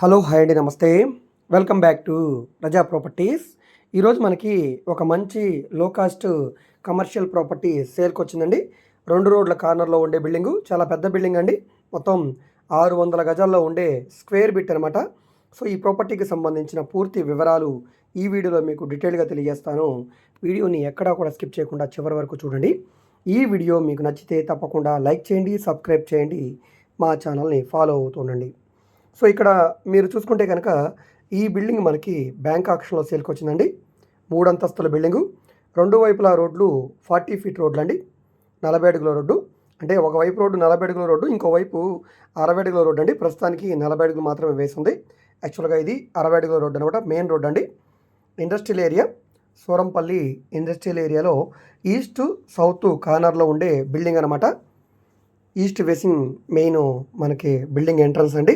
Hello hi అండి నమస్తే. Welcome back to Raza properties. ఈరోజు మనకి ఒక మంచి లో కాస్ట్ కమర్షియల్ ప్రాపర్టీ సేల్కి వచ్చిందండి. రెండు రోడ్ల కార్నర్లో ఉండే బిల్డింగు చాలా పెద్ద బిల్డింగ్ అండి. మొత్తం ఆరు వందల గజాల్లో ఉండే స్క్వేర్ బిట్ అనమాట సో ఈ ప్రాపర్టీకి సంబంధించిన పూర్తి వివరాలు ఈ వీడియోలో మీకు డీటెయిల్గా తెలియజేస్తాను. వీడియోని ఎక్కడా కూడా స్కిప్ చేయకుండా చివరి వరకు చూడండి. ఈ వీడియో మీకు నచ్చితే తప్పకుండా లైక్ చేయండి సబ్స్క్రైబ్ చేయండి. మా ఛానల్ని ఫాలో అవుతుండండి సో ఇక్కడ మీరు చూసుకుంటే కనుక ఈ బిల్డింగ్ మనకి బ్యాంక్ ఆక్షన్లో సేల్కి వచ్చిందండి మూడు అంతస్తుల బిల్డింగు. రెండు వైపులా రోడ్లు ఫార్టీ ఫీట్ రోడ్లు అండి నలభై అడుగుల రోడ్డు. అంటే ఒకవైపు రోడ్డు నలభై అడుగుల రోడ్డు ఇంకోవైపు అరవై అడుగుల రోడ్డు అండి ప్రస్తుతానికి నలభై అడుగులు మాత్రమే వేసింది. యాక్చువల్గా ఇది అరవై అడుగుల రోడ్డు అనమాట మెయిన్ రోడ్ అండి ఇండస్ట్రియల్ ఏరియా సూరంపల్లి ఇండస్ట్రియల్ ఏరియాలో ఈస్ట్ సౌత్ కార్నర్లో ఉండే బిల్డింగ్ అనమాట. ఈస్ట్ వేసింగ్ మెయిన్ మనకి బిల్డింగ్ ఎంట్రన్స్ అండి.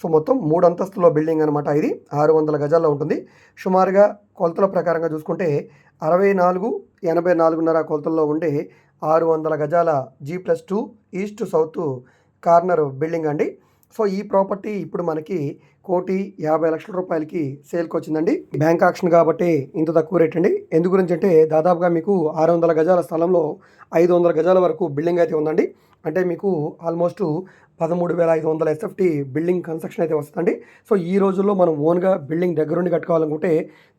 సో మొత్తం మూడు అంతస్తుల బిల్డింగ్ అనమాట ఇది. ఆరు వందల గజాల్లో ఉంటుంది. సుమారుగా కొలతల ప్రకారంగా చూసుకుంటే అరవై నాలుగు ఎనభై నాలుగున్నర కొలతల్లో ఉండే ఆరు వందల గజాల G plus two east south corner building అండి. సో ఈ ప్రాపర్టీ ఇప్పుడు మనకి కోటి యాభై లక్షల రూపాయలకి సేల్కి వచ్చిందండి. బ్యాంక్ ఆక్షన్ కాబట్టి ఇంత తక్కువ రేట్ అండి. ఎందు గురించి అంటే దాదాపుగా మీకు ఆరు వందల గజాల స్థలంలో ఐదు వందల గజాల వరకు బిల్డింగ్ అయితే ఉందండి. అంటే మీకు ఆల్మోస్ట్ పదమూడు వేల ఐదు వందల ఎస్ఎఫ్టీ బిల్డింగ్ కన్స్ట్రక్షన్ అయితే వస్తుందండి. సో ఈ రోజుల్లో మనం ఓన్గా బిల్డింగ్ దగ్గరుండి కట్టుకోవాలనుకుంటే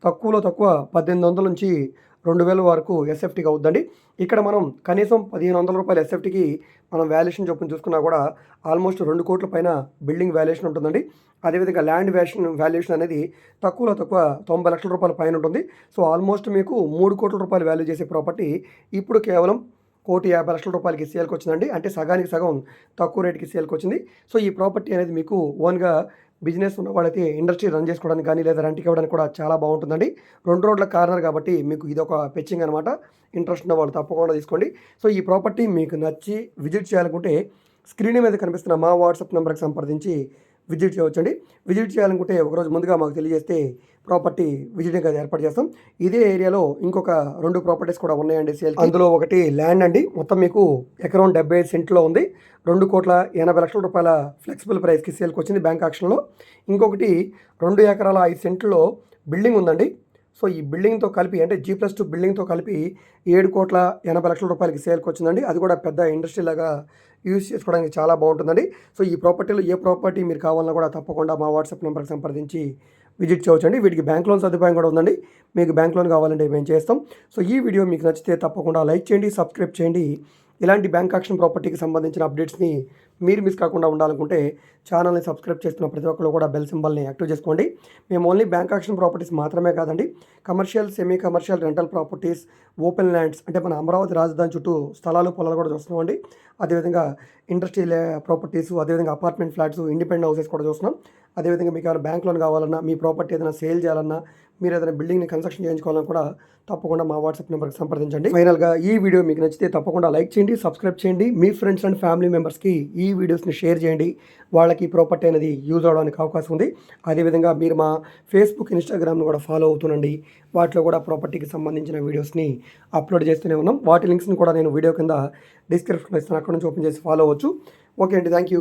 తక్కువలో తక్కువ పద్దెనిమిది వందల నుంచి రెండు వేల వరకు ఎస్ఎఫ్టీకి అవుద్దండి. ఇక్కడ మనం కనీసం పదిహేను వందల రూపాయల ఎస్ఎఫ్టీకి మనం వాల్యుయేషన్ చొప్పున చూసుకున్నా కూడా ఆల్మోస్ట్ రెండు కోట్ల పైన బిల్డింగ్ వాల్యుయేషన్ ఉంటుందండి. అదేవిధంగా ల్యాండ్ వాల్యుయేషన్ వాల్యుయేషన్ అనేది తక్కువలో తక్కువ తొంభై లక్షల రూపాయల పైన ఉంటుంది. సో ఆల్మోస్ట్ మీకు మూడు కోట్ల రూపాయలు వాల్యూ చేసే ప్రాపర్టీ ఇప్పుడు కేవలం కోటి యాభై లక్షల రూపాయలకి సేల్కి వచ్చిందండి. అంటే సగానికి సగం తక్కువ రేటుకి సేల్కి వచ్చింది. సో ఈ ప్రాపర్టీ అనేది మీకు ఓన్గా బిజినెస్ ఉన్న వాళ్ళైతే ఇండస్ట్రీ రన్ చేసుకోవడానికి కానీ లేదా రెంట్కి ఇవ్వడానికి కూడా చాలా బాగుంటుందండి. రెండు రోడ్ల కార్నర్ కాబట్టి మీకు ఇది ఒక పెచ్చింగ్ అనమాట ఇంట్రెస్ట్ ఉన్న వాళ్ళు తప్పకుండా తీసుకోండి. సో ఈ ప్రాపర్టీ మీకు నచ్చి విజిట్ చేయాలనుకుంటే స్క్రీన్ మీద కనిపిస్తున్న మా వాట్సాప్ నెంబర్కి సంప్రదించి విజిట్ చేయవచ్చండి. విజిట్ చేయాలనుకుంటే ఒకరోజు ముందుగా మాకు తెలియజేస్తే ప్రాపర్టీ విజిటింగ్ అది ఏర్పాటు చేస్తాం. ఇదే ఏరియాలో ఇంకొక రెండు ప్రాపర్టీస్ కూడా ఉన్నాయండి సేల్ అందులో ఒకటి ల్యాండ్ అండి. మొత్తం మీకు ఎకరం డెబ్బై ఐదు సెంట్లో ఉంది. రెండు కోట్ల ఎనభై లక్షల రూపాయల ఫ్లెక్సిబుల్ ప్రైస్కి సేల్కి వచ్చింది బ్యాంక్ ఆక్షన్లో. ఇంకొకటి రెండు ఎకరాల ఐదు సెంట్లో బిల్డింగ్ ఉందండి. సో ఈ బిల్డింగ్తో కలిపి అంటే జీ ప్లస్ టూ బిల్డింగ్తో కలిపి ఏడు కోట్ల ఎనభై లక్షల రూపాయలకి సేల్కి వచ్చిందండి. అది కూడా పెద్ద ఇండస్ట్రీ లాగా యూజ్ చేసుకోవడానికి చాలా బాగుంటుందండి. సో ఈ ప్రాపర్టీలో ఏ ప్రాపర్టీ మీరు కావాలన్నా కూడా తప్పకుండా మా వాట్సాప్ నెంబర్కి సంప్రదించి విజిట్ చేయవచ్చండి. వీటికి బ్యాంక్ లోన్ సదుపాయం కూడా ఉందండి. మీకు బ్యాంక్ లోన్ కావాలంటే మేము చేస్తాం. సో ఈ వీడియో మీకు నచ్చితే తప్పకుండా లైక్ చేయండి సబ్స్క్రైబ్ చేయండి. ఇలాంటి బ్యాంక్ ఆక్షన్ ప్రాపర్టీకి సంబంధించిన అప్డేట్స్ని మీరు మిస్ కాకుండా ఉండాలనుకుంటే ఛానల్ని సబ్స్క్రైబ్ చేస్తున్న ప్రతి ఒక్కరు కూడా బెల్ సింబల్ని యాక్టివ్ చేసుకోండి. మేము ఓన్లీ బ్యాంక్ ఆక్షన్ ప్రాపర్టీస్ మాత్రమే కాదండి commercial semi commercial rental properties open lands అంటే మన అమరావతి రాజధాని చుట్టూ స్థలాలు పొలాలు కూడా చూస్తున్నామండి అదేవిధంగా ఇండస్ట్రియల్ ప్రాపర్టీస్ అదేవిధంగా అపార్ట్మెంట్ ఫ్లాట్స్ ఇండిపెండెంట్ హౌసెస్ కూడా చూస్తున్నాం. అదేవిధంగా మీకు ఏమైనా బ్యాంక్ లోన్ కావాలన్నా మీ ప్రాపర్టీ ఏదైనా సేల్ చేయాలన్నా మీరు ఏదైనా బిల్డింగ్ని కన్స్ట్రక్షన్ చేయించుకోవాలన్నా కూడా తప్పకుండా మా వాట్సాప్ నెంబర్కి సంప్రదించండి. ఫైనల్గా ఈ వీడియో మీకు నచ్చితే తప్పకుండా లైక్ చేయండి సబ్స్క్రైబ్ చేయండి. మీ ఫ్రెండ్స్ అండ్ ఫ్యామిలీ మెంబర్స్కి ఈ వీడియోస్ని షేర్ చేయండి. వాళ్ళకి ప్రాపర్టీ అనేది యూజ్ అవడానికి అవకాశం ఉంది. అదేవిధంగా మీరు మా ఫేస్బుక్ ఇన్స్టాగ్రామ్ను కూడా ఫాలో అవుతుండండి వాటిలో కూడా ప్రాపర్టీకి సంబంధించిన వీడియోస్ని అప్లోడ్ చేస్తూనే ఉన్నాం. వాటి లింక్స్ని కూడా నేను వీడియో కింద డిస్క్రిప్షన్లో ఇస్తాను. అక్కడ నుంచి ఓపెన్ చేసి ఫాలో అవ్వచ్చు. ఓకే అండి. Thank you